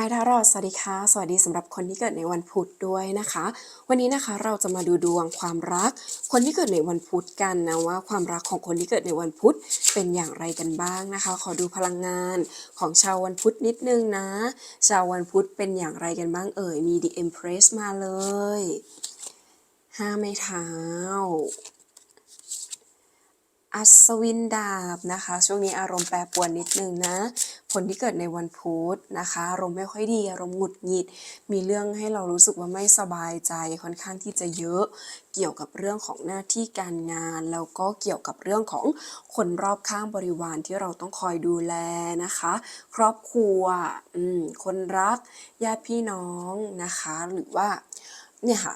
ฮายทารอดสวัสดีค่ะ สวัสดีสำหรับคนที่เกิดในวันพุธด้วยนะคะ วันนี้นะคะเราจะมาดูดวงความรัก คนที่เกิดในวันพุธกันนะว่าความรักของคนที่เกิดในวันพุธเป็นอย่างไรกันบ้างนะคะ ขอดูพลังงานของชาววันพุธนิดนึงนะ ชาววันพุธเป็นอย่างไรกันบ้างเอ่ย มี The Empress มาเลยห้าไม้เท้า อัศวินดาบนะคะ ช่วงนี้อารมณ์แปรปรวนนิดนึงนะคนที่เกิดในวันพุธนะคะ อารมณ์ไม่ค่อยดีอารมณ์หงุดหงิด มีเรื่องให้เรารู้สึกว่าไม่สบายใจค่อนข้างที่จะเยอะเกี่ยวกับเรื่องของหน้าที่การงาน แล้วก็เกี่ยวกับเรื่องของคนรอบข้างบริวารที่เราต้องคอยดูแลนะคะ ครอบครัวคนรักญาติพี่น้องนะคะ หรือว่าเนี่ยค่ะ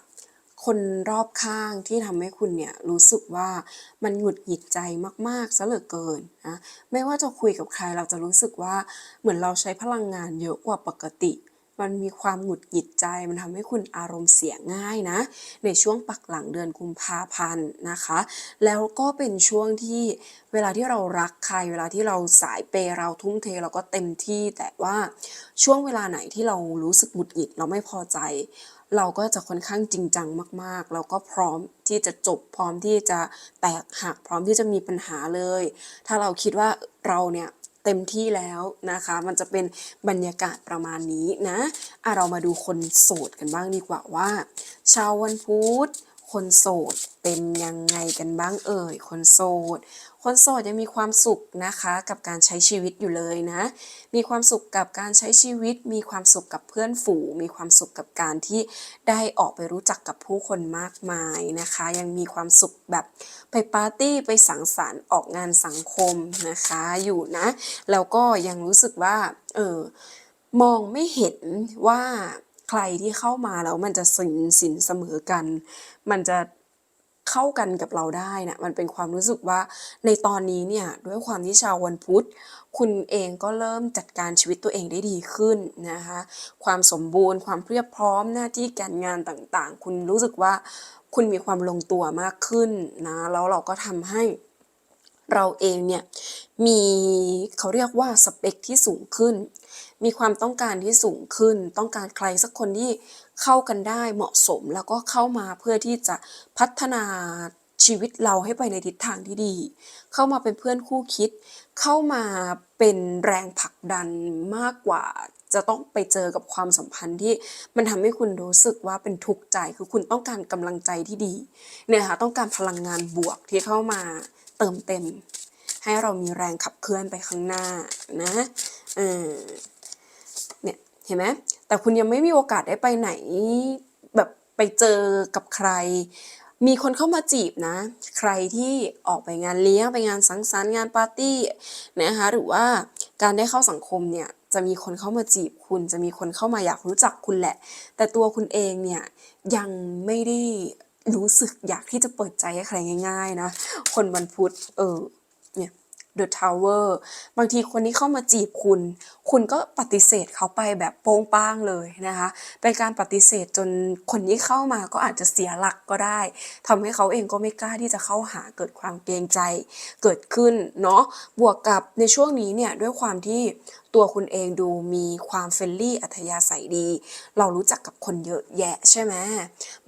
คนรอบข้างที่ทำให้คุณเนี่ยรู้สึกว่ามันหงุดหงิดใจมากๆซะเหลือเกินนะไม่ว่าจะคุยกับใครเราจะรู้สึกว่าเหมือนเราใช้พลังงานเยอะกว่าปกติ มันมีความหงุดหงิดใจ มันทำให้คุณอารมณ์เสียง่ายนะ ในช่วงปักหลังเดือนกุมภาพันธ์นะคะ แล้วก็เป็นช่วงที่เวลาที่เรารักใคร เวลาที่เราสายเปย์เราทุ่มเทเราก็เต็มที่ แต่ว่าช่วงเวลาไหนที่เรารู้สึกหงุดหงิดเราไม่พอใจ เราก็จะค่อนข้างจริงจังมากๆแล้วก็พร้อมที่จะจบพร้อมที่จะแตกหักพร้อมที่จะมีปัญหาเลย ถ้าเราคิดว่าเราเนี่ยเต็มที่แล้วนะคะ มันจะเป็นบรรยากาศประมาณนี้นะอะเรามาดูคนโสดกันบ้างดีกว่าว่าชาววันพุธคนโสดเป็นยังไงกันบ้างเอ่ย คนโสด คนโสดยังมีความสุขนะคะกับการใช้ชีวิตอยู่เลยนะ มีความสุขกับการใช้ชีวิต มีความสุขกับเพื่อนฝูงมีความสุขกับการที่ได้ออกไปรู้จักกับผู้คนมากมายนะคะ ยังมีความสุขแบบไปปาร์ตี้ไปสังสรรค์ออกงานสังคมนะคะอยู่นะแล้วก็ยังรู้สึกว่าเออมองไม่เห็นว่าใครที่เข้ามาแล้วมันจะสินสินเสมอกัน มันจะ เข้ากันกับเราได้นะมันเป็นความรู้สึกว่าในตอนนี้เนี่ยด้วยความที่ชาววันพุธ คุณเองก็เริ่มจัดการชีวิตตัวเองได้ดีขึ้นนะคะความสมบูรณ์ ความเพียบพร้อมหน้าที่การงานต่างๆ คุณรู้สึกว่าคุณมีความลงตัวมากขึ้นนะแล้วเราก็ทำให้เราเองเนี่ยมีเขาเรียกว่าสเปคที่สูงขึ้น มีความต้องการที่สูงขึ้น ต้องการใครสักคนที่เข้ากันได้เหมาะสมแล้วก็เข้ามาเพื่อที่จะพัฒนาชีวิตเราให้ไปในทิศทางที่ดี เข้ามาเป็นเพื่อนคู่คิด เข้ามาเป็นแรงผลักดันมากกว่าจะต้องไปเจอกับความสัมพันธ์ที่มันทำให้คุณรู้สึกว่าเป็นทุกข์ใจ คือคุณต้องการกำลังใจที่ดีเนี่ยค่ะต้องการพลังงานบวกที่เข้ามาเติมเต็ม ให้เรามีแรงขับเคลื่อนไปข้างหน้านะ เออ เห็นไหมแต่คุณยังไม่มีโอกาสได้ไปไหน แบบไปเจอกับใคร มีคนเข้ามาจีบนะ ใครที่ออกไปงานเลี้ยงไปงานสังสรรค์งานปาร์ตี้นะคะหรือว่าการได้เข้าสังคมเนี่ยจะมีคนเข้ามาจีบคุณจะมีคนเข้ามาอยากรู้จักคุณแหละ แต่ตัวคุณเองเนี่ยยังไม่ได้รู้สึกอยากที่จะเปิดใจให้ใครง่าย ๆ นะ คนวันพุธเออ The Tower บางทีคนที่เข้ามาจีบคุณ คุณก็ปฏิเสธเขาไปแบบโป้งป้างเลยนะคะ เป็นการปฏิเสธจนคนที่เข้ามาก็อาจจะเสียหลักก็ได้ทำให้เขาเองก็ไม่กล้าที่จะเข้าหาเกิดความเกรงใจเกิดขึ้นเนาะ บวกกับในช่วงนี้เนี่ยด้วยความที่ตัวคุณเองดูมีความเฟรนลี่อัธยาศัยดี เรารู้จักกับคนเยอะแยะใช่ไหม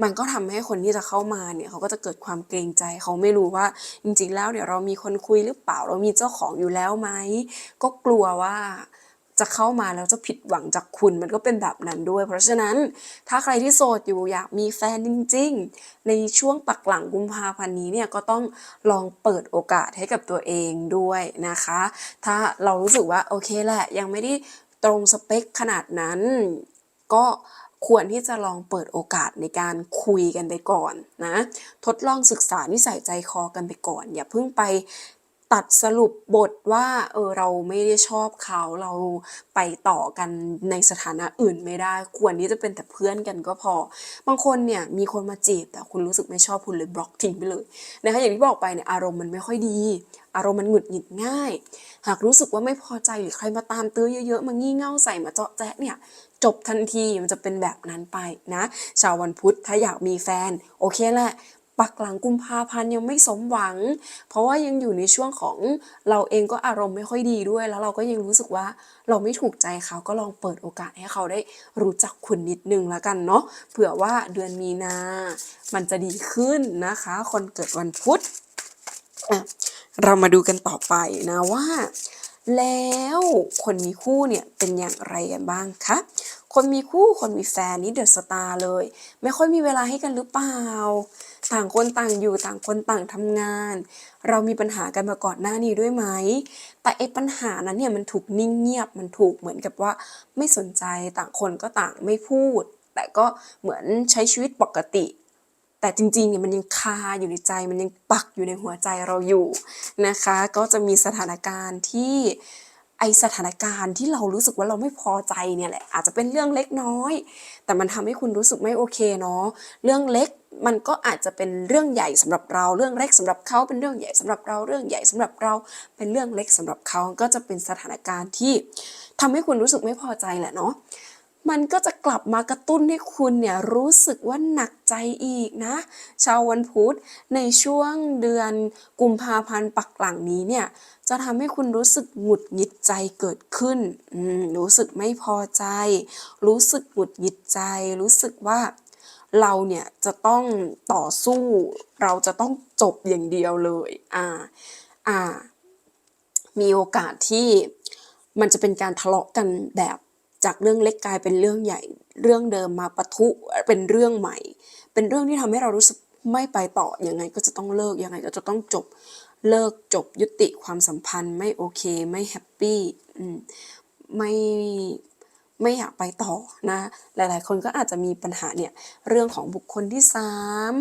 มันก็ทำให้คนที่จะเข้ามาเนี่ยเขาก็จะเกิดความเกรงใจเขาไม่รู้ว่าจริง ๆ แล้วเนี่ยวเรามีคนคุยหรือเปล่าเรามีเจ้าของอยู่แล้วไหมก็กลัวว่าจะเข้ามาแล้วจะผิดหวังจากคุณมันก็เป็นแบบนั้นด้วย เพราะฉะนั้นถ้าใครที่โสดอยู่อยากมีแฟนจริง ๆ ในช่วงปักหลังกุมภาพันธ์นี้เนี่ยก็ต้องลองเปิดโอกาสให้กับตัวเองด้วยนะคะ ถ้าเรารู้สึกว่าโอเคแหละ ยังไม่ได้ตรงสเปคขนาดนั้น ก็ควรที่จะลองเปิดโอกาสในการคุยกันไปก่อนนะ ทดลองศึกษานิสัยใจคอกันไปก่อน อย่าเพิ่งไป ตัดสรุปบทว่าเออเราไม่ได้ชอบเขาเราไปต่อกันในสถานะอื่นไม่ได้ ควรที่จะเป็นแต่เพื่อนกันก็พอ บางคนเนี่ยมีคนมาจีบแต่คุณรู้สึกไม่ชอบคุณเลยบล็อกทิ้งไปเลยนะคะอย่างที่บอกไปเนี่ยอารมณ์มันไม่ค่อยดี อารมณ์มันหงุดหงิดง่าย หากรู้สึกว่าไม่พอใจหรือใครมาตามตื้อเยอะๆมางี่เง่าใส่มาเจาะแจ๊ะเนี่ยจบทันทีมันจะเป็นแบบนั้นไปนะ ชาววันพุธถ้าอยากมีแฟน โอเคแหละ ปักหลังกุมภาพันธ์ยังไม่สมหวัง เพราะว่ายังอยู่ในช่วงของเราเองก็อารมณ์ไม่ค่อยดีด้วย แล้วเราก็ยังรู้สึกว่าเราไม่ถูกใจเขาก็ลองเปิดโอกาสให้เขาได้รู้จักคุณนิดนึงแล้วกันเนาะเผื่อว่าเดือนมีนา มันจะดีขึ้นนะคะ คนเกิดวันพุธเรามาดูกันต่อไปนะว่า แล้วคนมีคู่เนี่ยเป็นอย่างไรกันบ้างคะคนมีคู่คนมีแฟนนี่เดอะสตาร์เลย ไม่ค่อยมีเวลาให้กันหรือเปล่า ต่างคนต่างอยู่ต่างคนต่างทำงาน เรามีปัญหากันมาก่อนหน้านี้ด้วยไหม แต่ไอ้ปัญหานั้นเนี่ยมันถูกนิ่งเงียบมันถูกเหมือนกับว่าไม่สนใจต่างคนก็ต่างไม่พูด แต่ก็เหมือนใช้ชีวิตปกติ แต่จริงๆเนี่ยมันยังคาอยู่ในใจ มันยังปักอยู่ในหัวใจเราอยู่นะคะ ก็จะมีสถานการณ์ที่ สถานการณ์ที่เรารู้สึกว่าเราไม่พอใจเนี่ยแหละอาจจะเป็นเรื่องเล็กน้อย แต่มันทำให้คุณรู้สึกไม่โอเคเนาะเรื่องเล็กมันก็อาจจะเป็นเรื่องใหญ่สำหรับเราเรื่องเล็กสำหรับเขาเป็นเรื่องใหญ่สำหรับเราเรื่องใหญ่สำหรับเราเป็นเรื่องเล็กสำหรับเขาก็จะเป็นสถานการณ์ที่ทำให้คุณรู้สึกไม่พอใจแหละเนาะ มันก็จะกลับมากระตุ้นให้คุณเนี่ยรู้สึกว่าหนักใจอีกนะ ชาววันพุธในช่วงเดือนกุมภาพันธ์ปักหลังนี้เนี่ยจะทำให้คุณรู้สึกหงุดหงิดใจเกิดขึ้น รู้สึกไม่พอใจ รู้สึกหงุดหงิดใจ รู้สึกว่าเราเนี่ยจะต้องต่อสู้ เราจะต้องจบอย่างเดียวเลย อ่า อ่า มีโอกาสที่มันจะเป็นการทะเลาะกันแบบ จากเรื่องเล็กกลายเป็นเรื่องใหญ่เรื่องเดิมมาปะทุเป็นเรื่องใหม่ เป็นเรื่องที่ทำให้เรารู้สึกไม่ไปต่อยังไงก็จะต้องเลิกยังไงก็จะต้องจบเลิกจบยุติความสัมพันธ์ไม่โอเคไม่แฮปปี้ไม่ไม่อยากไปต่อนะ หลายๆ คนก็อาจจะมีปัญหาเนี่ยเรื่องของบุคคลที่สาม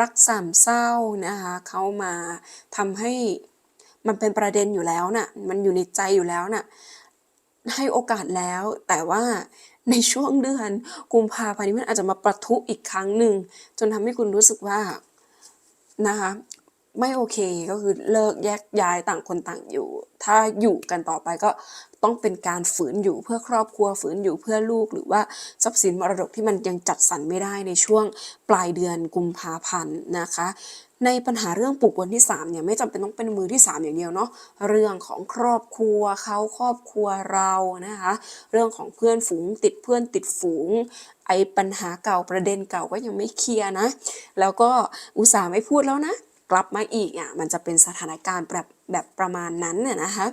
รักสามเศร้านะคะเขามาทำให้มันเป็นประเด็นอยู่แล้วน่ะมันอยู่ในใจอยู่แล้วน่ะ ให้โอกาสแล้ว แต่ว่าในช่วงเดือนกุมภาพันธ์นี้มันอาจจะมาประทุอีกครั้งหนึ่ง จนทำให้คุณรู้สึกว่านะคะไม่โอเคก็คือเลิกแยกย้ายต่างคนต่างอยู่ ถ้าอยู่กันต่อไปก็ต้องเป็นการฝืนอยู่เพื่อครอบครัวฝืนอยู่เพื่อลูกหรือว่าทรัพย์สินมรดกที่มันยังจัดสรรไม่ได้ในช่วงปลายเดือนกุมภาพันธ์นะคะ ในปัญหาเรื่องปลูกวันที่3เนี่ยไม่จำเป็นต้องเป็นมือที่ 3 อย่างเดียวเนาะเรื่องของครอบครัวเขาครอบครัวเรานะคะเรื่องของเพื่อนฝูงติดเพื่อนติดฝูงไอ้ปัญหาเก่าประเด็นเก่าก็ยังไม่เคลียร์นะ แล้วก็อุตส่าห์ไม่พูดแล้วนะ กลับมาอีกอะมันจะเป็นสถานการณ์แบบแบบประมาณนั้นน่ะนะคะ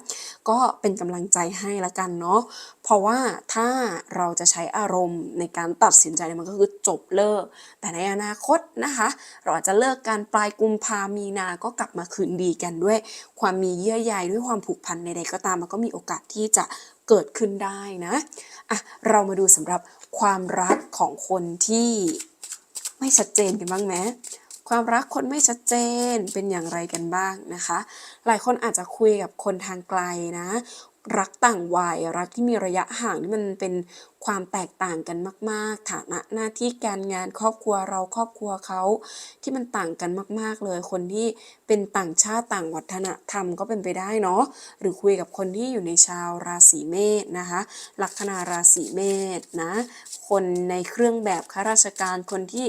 ก็เป็นกำลังใจให้ละกันเนาะเพราะว่าถ้าเราจะใช้อารมณ์ในการตัดสินใจเนี่ยมันก็คือจบเลิก แต่ในอนาคตนะคะ เราอาจจะเลิกกันปลายกุมภามีนาก็กลับมาคืนดีกันด้วย ความมีเยื่อใยด้วยความผูกพันใดๆก็ตามมันก็มีโอกาสที่จะเกิดขึ้นได้นะอะเรามาดูสำหรับความรักของคนที่ไม่ชัดเจนกันบ้างไหม ความรักคนไม่ชัดเจนเป็นอย่างไรกันบ้างนะคะ หลายคนอาจจะคุยกับคนทางไกลนะ รักต่างวัยรักที่มีระยะห่างที่มันเป็นความแตกต่างกันมาก ๆ ฐานะหน้าที่การงานครอบครัวเราครอบครัวเขาที่มันต่างกันมาก ๆ เลย คนที่เป็นต่างชาติต่างวัฒนธรรมก็เป็นไปได้เนาะหรือคุยกับคนที่อยู่ในชาวราศีเมษนะคะลัคนาราศีเมษนะคนในเครื่องแบบข้าราชการคนที่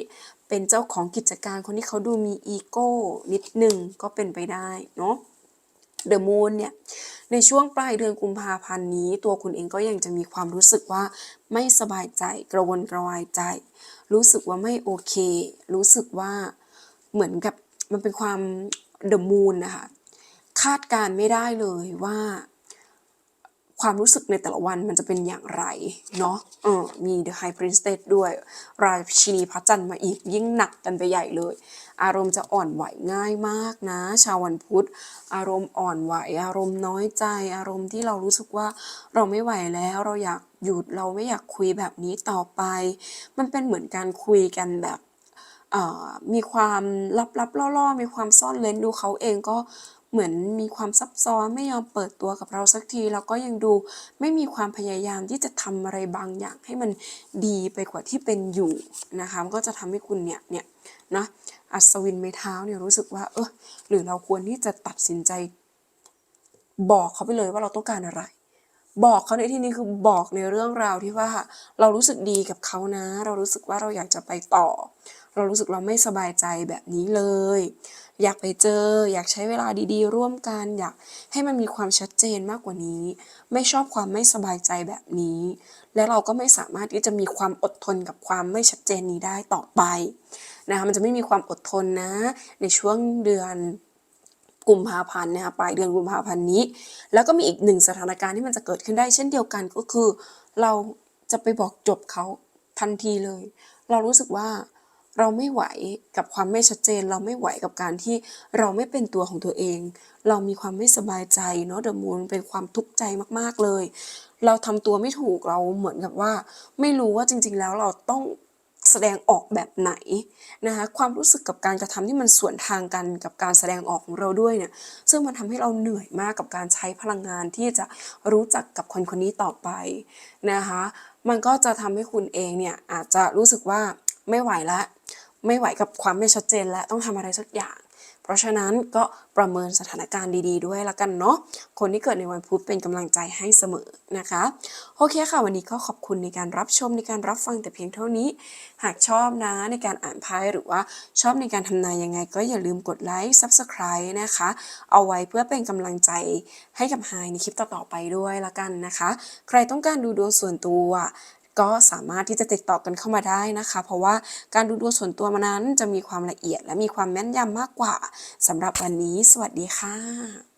เป็นเจ้าของกิจการคนที่เขาดูมีอีโก้นิดหนึ่งก็เป็นไปได้เนาะ เดอะมูนเนี่ยในช่วงปลายเดือนกุมภาพันธ์นี้ ตัวคุณเองก็ยังจะมีความรู้สึกว่าไม่สบายใจกระวนกระวายใจ รู้สึกว่าไม่โอเค รู้สึกว่าเหมือนกับมันเป็นความเดอะมูนนะคะคาดการไม่ได้เลยว่า ความรู้สึกในแต่ละวันมันจะเป็นอย่างไรเนาะเออมี The High Priestess ด้วย ราชินีพระจันทร์มาอีกยิ่งหนักกันไปใหญ่เลย อารมณ์จะอ่อนไหวง่ายมากนะ ชาววันพุธ อารมณ์อ่อนไหว อารมณ์น้อยใจ อารมณ์ที่เรารู้สึกว่าเราไม่ไหวแล้วเราอยากหยุดเราไม่อยากคุยแบบนี้ต่อไป มันเป็นเหมือนการคุยกันแบบมีความลับๆล่อๆ มีความซ่อนเร้นดูเขาเองก็ เหมือนมีความซับซ้อนไม่ยอมเปิดตัวกับเราสักทีแล้วก็ยังดูไม่มีความพยายามที่จะทำอะไรบางอย่างให้มันดีไปกว่าที่เป็นอยู่นะคะมันก็จะทำให้คุณเนี่ยเนี่ยนะอัศวินไม้เท้าเนี่ยรู้สึกว่าเออหรือเราควรที่จะตัดสินใจ บอกเขาไปเลยว่าเราต้องการอะไร บอกเขาในที่นี้คือบอกในเรื่องราวที่ว่าเรารู้สึกดีกับเขานะ เรารู้สึกว่าเราอยากจะไปต่อ เรารู้สึกเราไม่สบายใจแบบนี้เลย อยากไปเจอ อยากใช้เวลาดีๆ ร่วมกัน อยากให้มันมีความชัดเจนมากกว่านี้ ไม่ชอบความไม่สบายใจแบบนี้ และเราก็ไม่สามารถที่จะมีความอดทนกับความไม่ชัดเจนนี้ได้ต่อไปนะคะมันจะไม่มีความอดทนนะ ในช่วงเดือนกุมภาพันธ์นะคะปลายเดือนกุมภาพันธ์นี้ แล้วก็มีอีกหนึ่งสถานการณ์ที่มันจะเกิดขึ้นได้ เช่นเดียวกันก็คือ เราจะไปบอกจบเขาทันทีเลย เรารู้สึกว่า เราไม่ไหวกับความไม่ชัดเจน เราไม่ไหวกับการที่เราไม่เป็นตัวของตัวเอง เรามีความไม่สบายใจเนาะเดอะมูนเป็นความทุกข์ใจมากๆเลย เราทำตัวไม่ถูกเราเหมือนกับว่า ไม่รู้ว่าจริง ๆ แล้วเราต้องแสดงออกแบบไหนนะคะความรู้สึกกับการกระทำที่มันสวนทางกันกับการแสดงออกของเราด้วยเนี่ยซึ่งมันทำให้เราเหนื่อยมากกับการใช้พลังงานที่จะรู้จักกับคนคนนี้ต่อไปนะคะมันก็จะทำให้คุณเองเนี่ยอาจจะรู้สึกว่า ไม่ไหวละ ไม่ไหวกับความไม่ชัดเจนและต้องทำอะไรสักอย่าง เพราะฉะนั้นก็ประเมินสถานการณ์ดีๆ ด้วยละกันเนาะคนที่เกิดในวันพุธเป็นกำลังใจให้เสมอนะคะ โอเคค่ะ วันนี้ก็ขอบคุณในการรับชมในการรับฟังแต่เพียงเท่านี้ หากชอบนะในการอ่านไพ่หรือว่าชอบในการทำนายยังไง ก็อย่าลืมกดไลค์ Subscribe นะคะ เอาไว้เพื่อเป็นกำลังใจให้กับไฮในคลิปต่อๆไปด้วยละกันนะคะ ใครต้องการดูดวงส่วนตัว ก็สามารถที่จะติดต่อกันเข้ามาได้นะคะ เพราะว่าการดูดวงส่วนตัวมานั้นจะมีความละเอียดและมีความแม่นยำมากกว่าสำหรับวันนี้ สวัสดีค่ะ